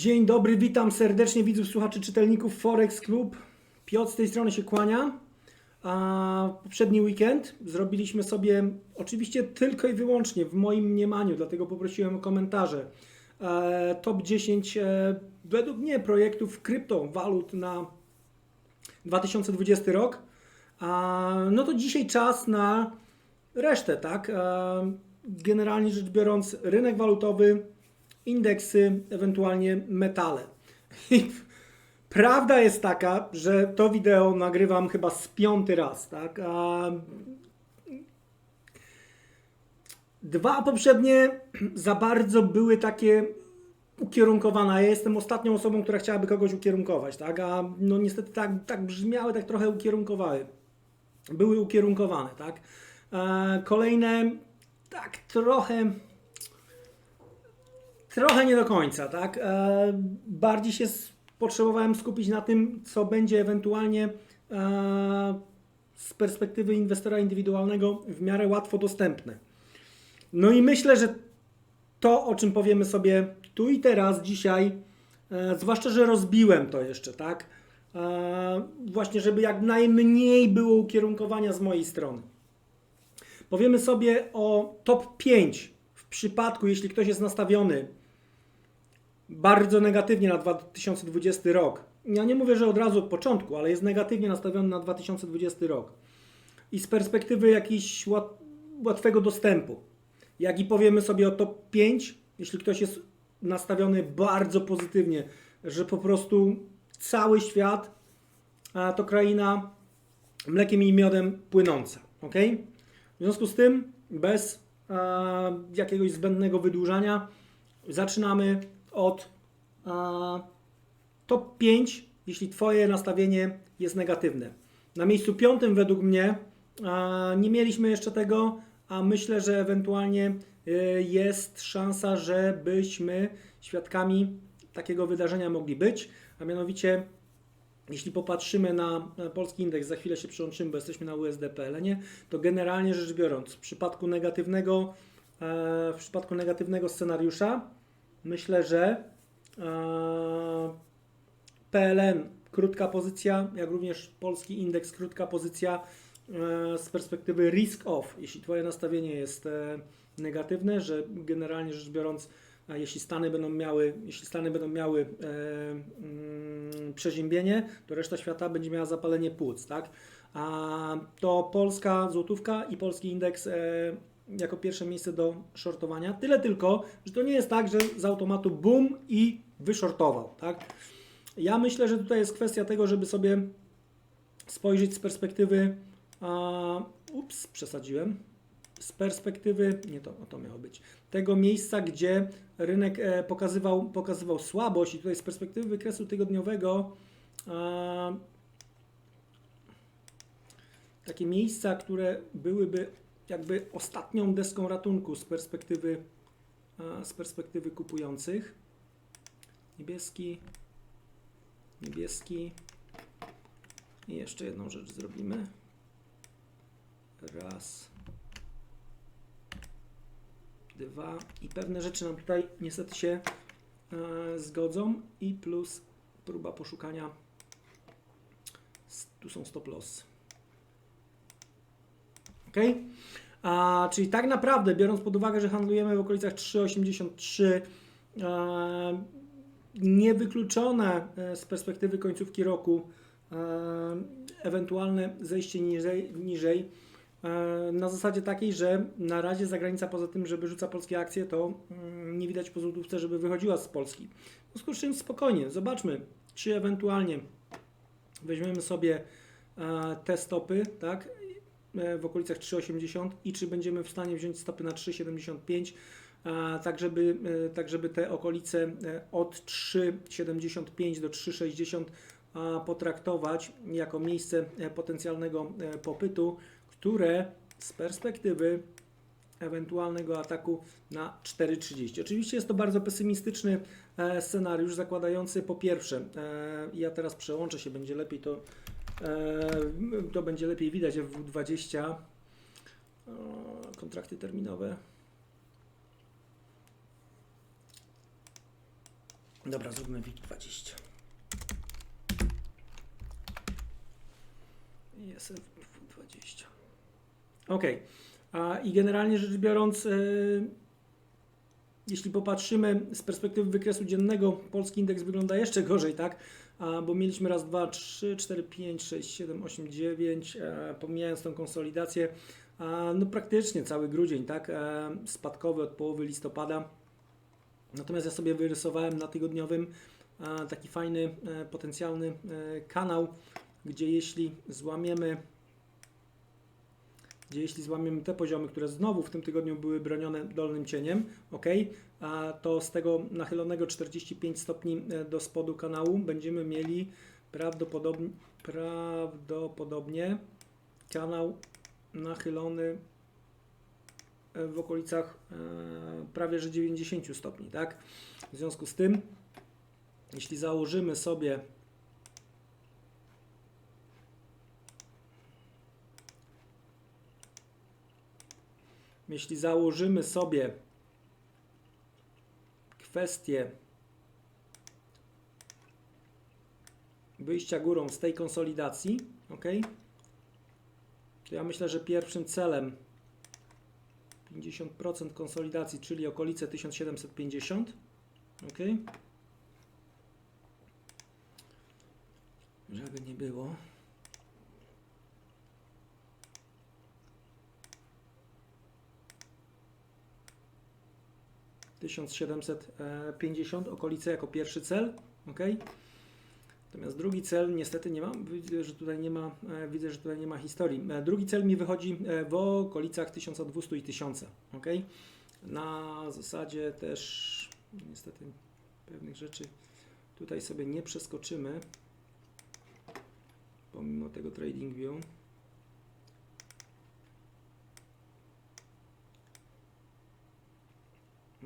Dzień dobry, witam serdecznie widzów, słuchaczy, czytelników Forex Club. Piotr z tej strony się kłania. A poprzedni weekend zrobiliśmy sobie oczywiście tylko i wyłącznie w moim mniemaniu, dlatego poprosiłem o komentarze. E, top 10 e, według mnie projektów kryptowalut na 2020 rok. No to dzisiaj czas na resztę, tak? E, generalnie rzecz biorąc, rynek walutowy, indeksy, ewentualnie metale. I prawda jest taka, że to wideo nagrywam chyba z piąty raz, tak? A dwa poprzednie za bardzo były takie ukierunkowane. Ja jestem ostatnią osobą, która chciałaby kogoś ukierunkować, tak? A no niestety tak, tak brzmiały, tak trochę ukierunkowały. Były ukierunkowane, tak? E, kolejne tak trochę Trochę nie do końca, tak? E, bardziej się potrzebowałem skupić na tym, co będzie ewentualnie e, z perspektywy inwestora indywidualnego w miarę łatwo dostępne. No i myślę, że to, o czym powiemy sobie tu i teraz, dzisiaj, e, zwłaszcza, że rozbiłem to jeszcze, tak? Właśnie, żeby jak najmniej było ukierunkowania z mojej strony. Powiemy sobie o top 5 w przypadku, jeśli ktoś jest nastawiony bardzo negatywnie na 2020 rok. Ja nie mówię, że od razu od początku, ale jest negatywnie nastawiony na 2020 rok. I z perspektywy jakiś łat, łatwego dostępu. Jak i powiemy sobie o top 5, jeśli ktoś jest nastawiony bardzo pozytywnie, że po prostu cały świat a, to kraina mlekiem i miodem płynąca. ok? W związku z tym, bez a, jakiegoś zbędnego wydłużania, zaczynamy od a, top 5, jeśli Twoje nastawienie jest negatywne. Na miejscu piątym według mnie a, nie mieliśmy jeszcze tego, a myślę, że ewentualnie y, jest szansa, żebyśmy świadkami takiego wydarzenia mogli być, a mianowicie jeśli popatrzymy na polski indeks, za chwilę się przyłączymy, bo jesteśmy na USD-PLN, to generalnie rzecz biorąc, w przypadku negatywnego, e, w przypadku negatywnego scenariusza, myślę, że e, PLN krótka pozycja, jak również polski indeks krótka pozycja e, z perspektywy risk off. Jeśli Twoje nastawienie jest e, negatywne, że generalnie rzecz biorąc, jeśli Stany będą miały, jeśli Stany będą miały mm, przeziębienie, to reszta świata będzie miała zapalenie płuc, tak? A to polska złotówka i polski indeks jako pierwsze miejsce do shortowania. Tyle tylko, że to nie jest tak, że z automatu boom i wyshortował, tak? Ja myślę, że tutaj jest kwestia tego, żeby sobie spojrzeć z perspektywy. A, ups, przesadziłem. Z perspektywy, nie to, to miało być, tego miejsca, gdzie rynek e, pokazywał, pokazywał słabość, i tutaj z perspektywy wykresu tygodniowego takie miejsca, które byłyby jakby ostatnią deską ratunku z perspektywy, a, z perspektywy kupujących. Niebieski, niebieski. I jeszcze jedną rzecz zrobimy. Raz. Dwa. I pewne rzeczy nam tutaj niestety się e, zgodzą. I plus próba poszukania. Tu są stop loss. Ok? A, czyli tak naprawdę, biorąc pod uwagę, że handlujemy w okolicach 3,83, e, niewykluczone e, z perspektywy końcówki roku e, ewentualne zejście niżej, niżej na zasadzie takiej, że na razie zagranica poza tym, że wyrzuca polskie akcje, to mm, nie widać po złotówce, żeby wychodziła z Polski. W związku z czym spokojnie, zobaczmy, czy ewentualnie weźmiemy sobie te stopy, tak, w okolicach 3,80 i czy będziemy w stanie wziąć stopy na 3,75 a, tak żeby, e, tak żeby te okolice e, od 3,75 do 3,60 a, potraktować jako miejsce e, potencjalnego e, popytu, które z perspektywy ewentualnego ataku na 4,30. Oczywiście jest to bardzo pesymistyczny e, scenariusz, zakładający po pierwsze, e, ja teraz przełączę się, będzie lepiej to, e, to będzie lepiej widać w 20 kontrakty terminowe. Dobra, zróbmy WIG20. ISF 20. Ok. A, I generalnie rzecz biorąc, e, jeśli popatrzymy z perspektywy wykresu dziennego, polski indeks wygląda jeszcze gorzej, tak? Bo mieliśmy raz, dwa, trzy, cztery, pięć, sześć, siedem, osiem, dziewięć, e, pomijając tą konsolidację, no praktycznie cały grudzień, tak? E, spadkowy od połowy listopada. Natomiast ja sobie wyrysowałem na tygodniowym e, taki fajny, potencjalny kanał, gdzie jeśli złamiemy gdzie jeśli złamiemy te poziomy, które znowu w tym tygodniu były bronione dolnym cieniem, ok, a to z tego nachylonego 45 stopni e, do spodu kanału będziemy mieli prawdopodobnie, prawdopodobnie kanał nachylony e, w okolicach e, prawie że 90 stopni, tak? W związku z tym, jeśli założymy sobie jeśli założymy sobie kwestię wyjścia górą z tej konsolidacji, ok, to ja myślę, że pierwszym celem 50% konsolidacji, czyli okolice 1750, ok, żeby nie było. Tysiąc siedemset pięćdziesiąt okolice jako pierwszy cel, ok. Natomiast drugi cel niestety nie ma, widzę, że tutaj nie ma, e, widzę, że tutaj nie ma historii. E, Drugi cel mi wychodzi e, w okolicach 1200 i 1000, ok. Na zasadzie też niestety pewnych rzeczy tutaj sobie nie przeskoczymy pomimo tego trading view.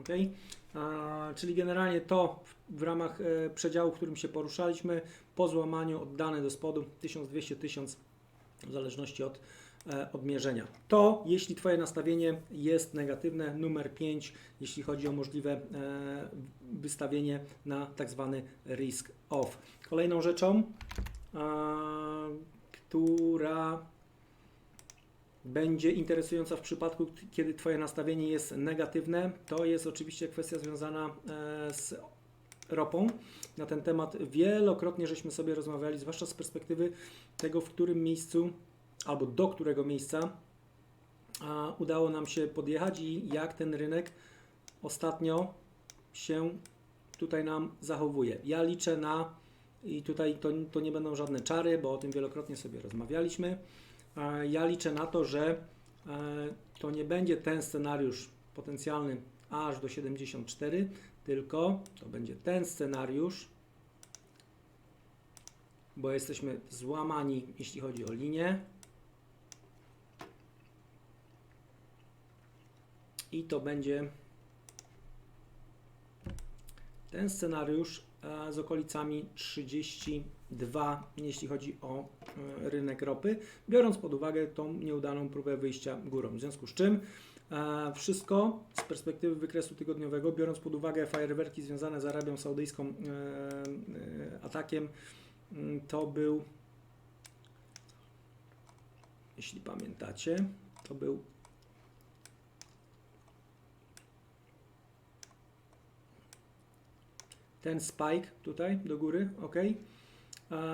Ok, A, czyli generalnie to w, ramach e, przedziału, w którym się poruszaliśmy, po złamaniu oddane do spodu 1200-1000 w zależności od e, odmierzenia. To, jeśli Twoje nastawienie jest negatywne, numer 5, jeśli chodzi o możliwe e, wystawienie na tak zwany risk off. Kolejną rzeczą, która będzie interesująca w przypadku, kiedy Twoje nastawienie jest negatywne, to jest oczywiście kwestia związana e, z ropą. Na ten temat wielokrotnie żeśmy sobie rozmawiali, zwłaszcza z perspektywy tego, w którym miejscu albo do którego miejsca udało nam się podjechać i jak ten rynek ostatnio się tutaj nam zachowuje. Ja liczę na, i tutaj to, to nie będą żadne czary, bo o tym wielokrotnie sobie rozmawialiśmy. Ja liczę na to, że e, to nie będzie ten scenariusz potencjalny aż do 74, tylko to będzie ten scenariusz, bo jesteśmy złamani, jeśli chodzi o linię. I to będzie ten scenariusz e, z okolicami 32, jeśli chodzi o e, rynek ropy, biorąc pod uwagę tą nieudaną próbę wyjścia górą. W związku z czym e, wszystko z perspektywy wykresu tygodniowego, biorąc pod uwagę fajerwerki związane z Arabią Saudyjską, e, atakiem, to był, jeśli pamiętacie, to był ten spike tutaj do góry, ok.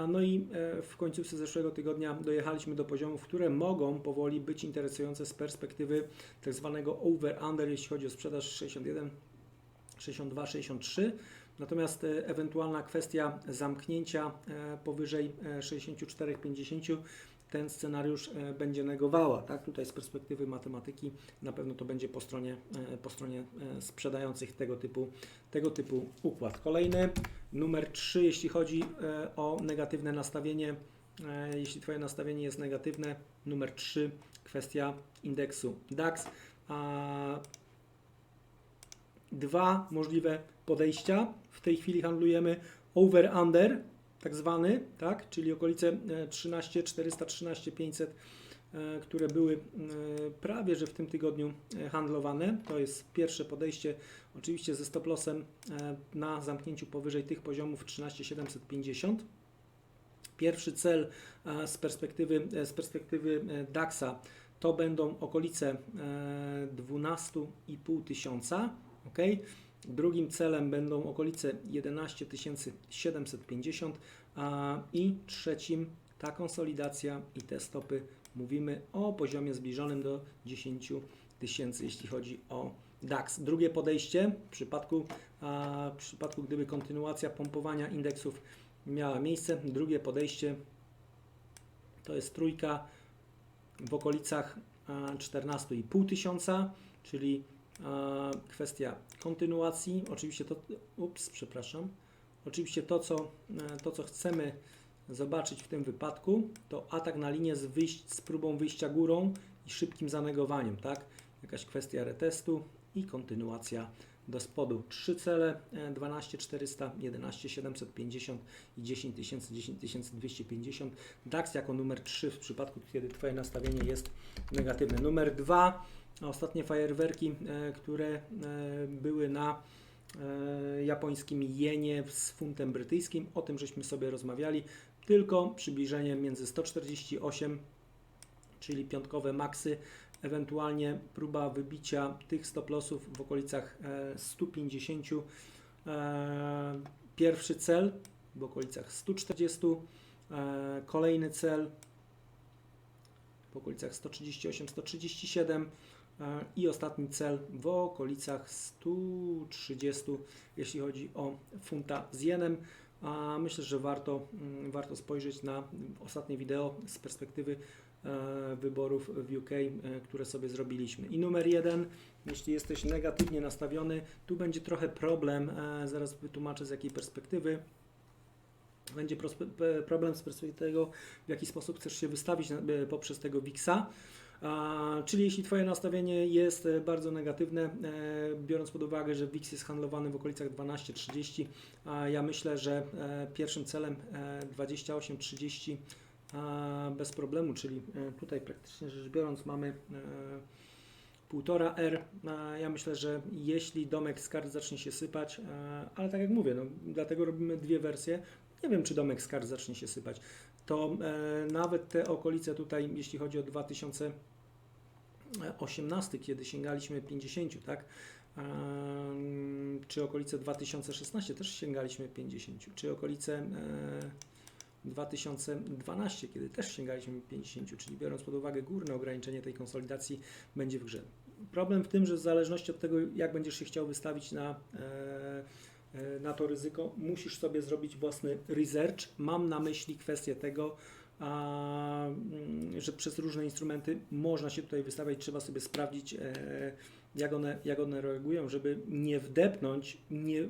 No i e, w końcówce zeszłego tygodnia dojechaliśmy do poziomów, które mogą powoli być interesujące z perspektywy tak zwanego over-under, jeśli chodzi o sprzedaż 61, 62, 63. Natomiast e, ewentualna kwestia zamknięcia e, powyżej e, 64, 50 ten scenariusz będzie negowała. Tak? Tutaj z perspektywy matematyki na pewno to będzie po stronie, po stronie sprzedających tego typu, tego typu układ. Kolejny, numer 3, jeśli chodzi e, o negatywne nastawienie. E, Jeśli Twoje nastawienie jest negatywne, numer 3, kwestia indeksu DAX. Dwa możliwe podejścia. W tej chwili handlujemy over-under, tak zwany, tak? czyli okolice e, 13 400, 13 500 e, które były e, prawie że w tym tygodniu e, handlowane. To jest pierwsze podejście, oczywiście ze stop lossem e, na zamknięciu powyżej tych poziomów 13750. Pierwszy cel e, z perspektywy, e, z perspektywy e, DAX-a to będą okolice e, 12,5 tysiąca. ok? Drugim celem będą okolice 11 750 a, i trzecim ta konsolidacja i te stopy mówimy o poziomie zbliżonym do 10 tysięcy, jeśli chodzi o DAX. Drugie podejście w przypadku, a, w przypadku gdyby kontynuacja pompowania indeksów miała miejsce, drugie podejście to jest trójka w okolicach a, 14,5 tysiąca, czyli a, kwestia kontynuacji. Oczywiście to, ups, przepraszam. Oczywiście to co, e, to, co chcemy zobaczyć w tym wypadku, to atak na linię z, wyjść, z próbą wyjścia górą i szybkim zanegowaniem, tak? Jakaś kwestia retestu i kontynuacja do spodu. Trzy cele, e, 12 400, 11 750 i 10 000, 10 250. DAX jako numer 3 w przypadku, kiedy Twoje nastawienie jest negatywne. Numer 2, ostatnie fajerwerki, e, które e, były na e, japońskim jenie z funtem brytyjskim. O tym żeśmy sobie rozmawiali. Tylko przybliżenie między 148, czyli piątkowe maksy, ewentualnie próba wybicia tych stop lossów w okolicach e, 150. E, Pierwszy cel w okolicach 140. E, Kolejny cel w okolicach 138-137 e, i ostatni cel w okolicach 130, jeśli chodzi o funta z jenem. A myślę, że warto, mm, warto spojrzeć na ostatnie wideo z perspektywy e, wyborów w UK, e, które sobie zrobiliśmy. I numer jeden, jeśli jesteś negatywnie nastawiony, tu będzie trochę problem, e, zaraz wytłumaczę z jakiej perspektywy. Będzie problem z perspektywy tego, w jaki sposób chcesz się wystawić poprzez tego WIX-a. Czyli jeśli Twoje nastawienie jest e, bardzo negatywne, e, biorąc pod uwagę, że WIX jest handlowany w okolicach 12-30, a ja myślę, że e, pierwszym celem e, 28-30 a, bez problemu, czyli tutaj praktycznie rzecz biorąc mamy e, półtora R. A, Ja myślę, że jeśli domek z kart zacznie się sypać, ale tak jak mówię, no, dlatego robimy dwie wersje. Nie wiem, czy domek z kart zacznie się sypać. To nawet te okolice tutaj, jeśli chodzi o 2018, kiedy sięgaliśmy 50, tak? Czy okolice 2016 też sięgaliśmy 50, czy okolice e, 2012, kiedy też sięgaliśmy 50, czyli biorąc pod uwagę górne ograniczenie tej konsolidacji, będzie w grze. Problem w tym, że w zależności od tego, jak będziesz się chciał wystawić na, e, e, na to ryzyko, musisz sobie zrobić własny research. Mam na myśli kwestię tego, a, mm, że przez różne instrumenty można się tutaj wystawiać, trzeba sobie sprawdzić, e, jak one, jak one reagują, żeby nie wdepnąć, nie,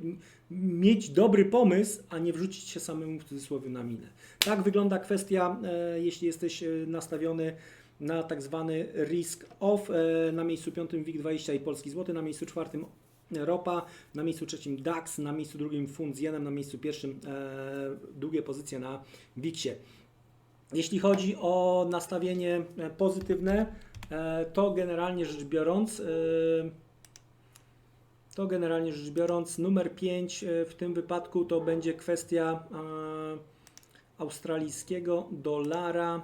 mieć dobry pomysł, a nie wrzucić się samemu w cudzysłowie na minę. Tak wygląda kwestia, e, jeśli jesteś e, nastawiony na tak zwany risk off, na miejscu piątym WIG20 i polski złoty, na miejscu czwartym ropa, na miejscu trzecim DAX, na miejscu drugim funt z jenem, na miejscu pierwszym e, długie pozycje na WIX-ie. Jeśli chodzi o nastawienie e, pozytywne, e, to generalnie rzecz biorąc, e, to generalnie rzecz biorąc, numer 5 w tym wypadku to będzie kwestia australijskiego dolara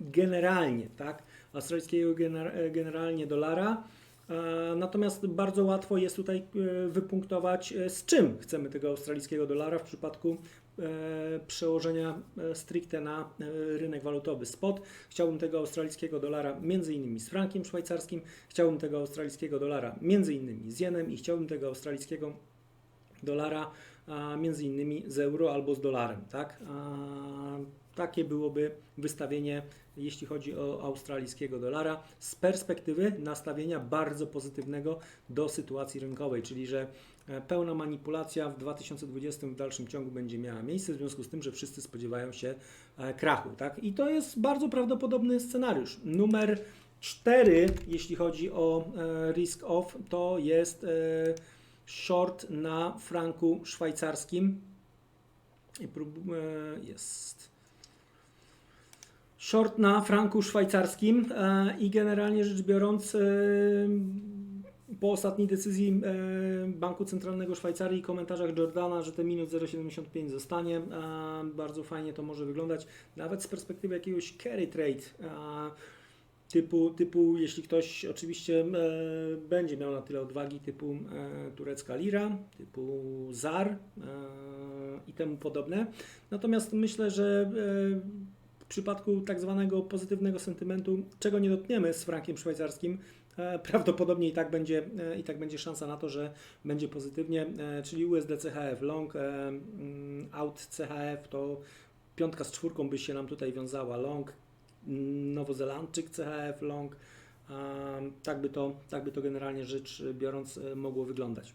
generalnie, tak? Australijskiego gener- generalnie dolara. Natomiast bardzo łatwo jest tutaj wypunktować, z czym chcemy tego australijskiego dolara w przypadku przełożenia e, stricte na e, rynek walutowy spot. Chciałbym tego australijskiego dolara między innymi z frankiem szwajcarskim, chciałbym tego australijskiego dolara między innymi z jenem i chciałbym tego australijskiego dolara między innymi z euro albo z dolarem, tak? Takie byłoby wystawienie, jeśli chodzi o australijskiego dolara, z perspektywy nastawienia bardzo pozytywnego do sytuacji rynkowej, czyli że e, pełna manipulacja w 2020 w dalszym ciągu będzie miała miejsce, w związku z tym, że wszyscy spodziewają się e, krachu, tak? I to jest bardzo prawdopodobny scenariusz. Numer 4, jeśli chodzi o e, risk off, to jest e, short na franku szwajcarskim. E, jest. short na franku szwajcarskim e, i generalnie rzecz biorąc e, po ostatniej decyzji e, Banku Centralnego Szwajcarii i komentarzach Jordana, że ten minus 0,75 zostanie, bardzo fajnie to może wyglądać, nawet z perspektywy jakiegoś carry trade typu, typu jeśli ktoś oczywiście e, będzie miał na tyle odwagi, typu e, turecka lira, typu ZAR i temu podobne. Natomiast myślę, że w przypadku tak zwanego pozytywnego sentymentu, czego nie dotkniemy z frankiem szwajcarskim, prawdopodobnie i tak będzie, e, i tak będzie szansa na to, że będzie pozytywnie, e, czyli USD CHF long, e, mm, out CHF to piątka z czwórką by się nam tutaj wiązała long, Nowozelandczyk CHF long, tak by to, tak by to generalnie rzecz biorąc e, mogło wyglądać.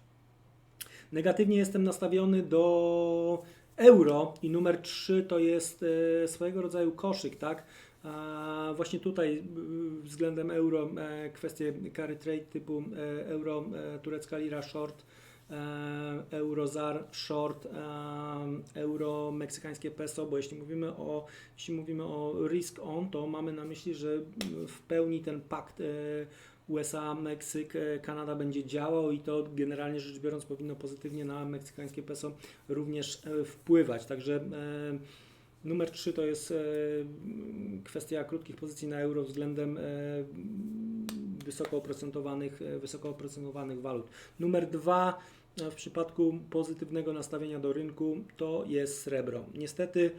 Negatywnie jestem nastawiony do euro i numer 3 to jest e, swojego rodzaju koszyk, tak? A właśnie tutaj y, względem euro e, kwestie carry trade typu e, euro e, turecka lira short, euro zar short, euro meksykańskie peso, bo jeśli mówimy o jeśli mówimy o risk on, to mamy na myśli, że w pełni ten pakt USA, Meksyk, Kanada będzie działał i to generalnie rzecz biorąc powinno pozytywnie na meksykańskie peso również wpływać. Także numer 3 to jest e, kwestia krótkich pozycji na euro względem e, wysoko oprocentowanych, e, wysoko oprocentowanych walut. Numer 2 w przypadku pozytywnego nastawienia do rynku to jest srebro. Niestety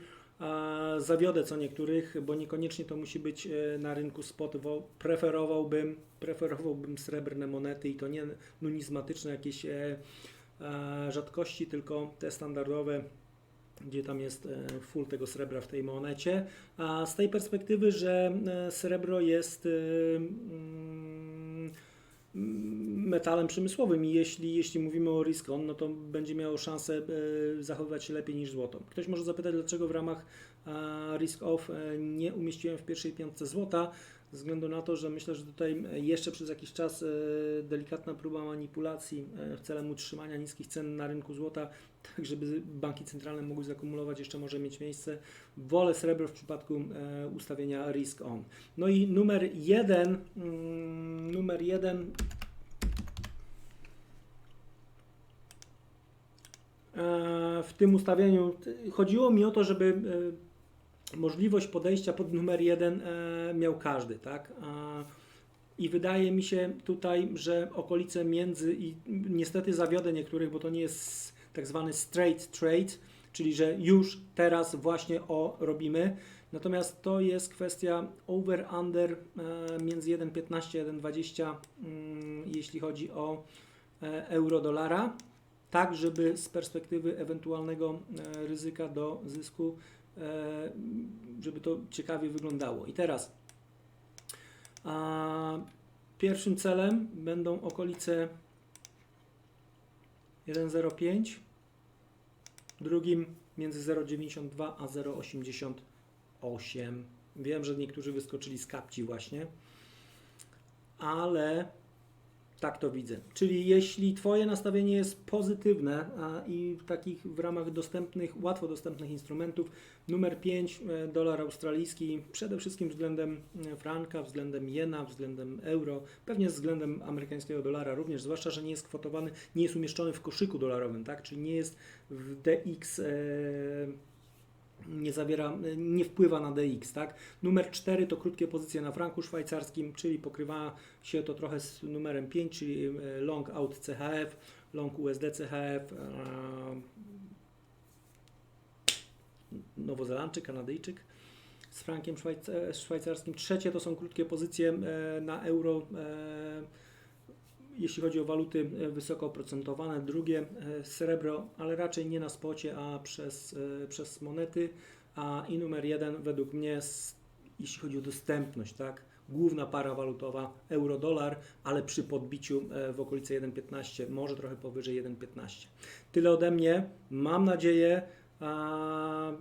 zawiodę co niektórych, bo niekoniecznie to musi być na rynku spot, bo preferowałbym, preferowałbym srebrne monety i to nie numizmatyczne jakieś rzadkości, tylko te standardowe, gdzie tam jest e, full tego srebra w tej monecie. A z tej perspektywy, że e, srebro jest e, mm, metalem przemysłowym i jeśli, jeśli mówimy o risk on, no to będzie miało szansę zachowywać się lepiej niż złoto. Ktoś może zapytać, dlaczego w ramach risk off nie umieściłem w pierwszej piątce złota, ze względu na to, że myślę, że tutaj jeszcze przez jakiś czas delikatna próba manipulacji w celem utrzymania niskich cen na rynku złota, tak żeby banki centralne mogły zakumulować, jeszcze może mieć miejsce. Wolę srebro w przypadku e, ustawienia risk on. No i numer jeden, mm, numer jeden e, w tym ustawieniu chodziło mi o to, żeby e, możliwość podejścia pod numer jeden miał każdy, tak? I wydaje mi się tutaj, że okolice między i niestety zawiodę niektórych, bo to nie jest tak zwany straight trade, czyli że już teraz właśnie o robimy. Natomiast to jest kwestia over-under e, między 1,15 a 1,20, mm, jeśli chodzi o e, euro-dolara, tak żeby z perspektywy ewentualnego e, ryzyka do zysku, żeby to ciekawie wyglądało. I teraz pierwszym celem będą okolice 1,05, drugim między 0,92 a 0,88. Wiem, że niektórzy wyskoczyli z kapci właśnie, ale tak to widzę. Czyli jeśli Twoje nastawienie jest pozytywne a, i takich w ramach dostępnych, łatwo dostępnych instrumentów, numer 5, e, dolar australijski, przede wszystkim względem e, franka, względem jena, względem euro, pewnie względem amerykańskiego dolara również, zwłaszcza, że nie jest kwotowany, nie jest umieszczony w koszyku dolarowym, tak? Czyli nie jest w DX. E, nie zawiera, nie wpływa na DX, tak? Numer 4 to krótkie pozycje na franku szwajcarskim, czyli pokrywa się to trochę z numerem 5, czyli e, long out CHF, long USD CHF, e, Nowozelandczyk, Kanadyjczyk z frankiem e, szwajcarskim. Trzecie to są krótkie pozycje na euro, jeśli chodzi o waluty e, wysoko oprocentowane. Drugie e, srebro, ale raczej nie na spocie, a przez, e, przez monety. A i numer jeden według mnie, jeśli chodzi o dostępność, tak? Główna para walutowa euro-dolar, ale przy podbiciu w okolicy 1,15, może trochę powyżej 1,15. Tyle ode mnie. Mam nadzieję, a,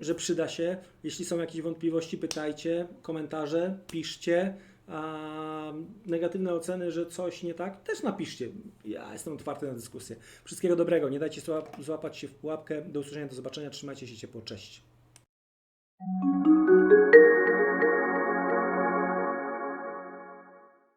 że przyda się. Jeśli są jakieś wątpliwości, pytajcie, komentarze, piszcie. A negatywne oceny, że coś nie tak, też napiszcie. Ja jestem otwarty na dyskusję. Wszystkiego dobrego. Nie dajcie zła- złapać się w pułapkę. Do usłyszenia, do zobaczenia. Trzymajcie się ciepło. Cześć.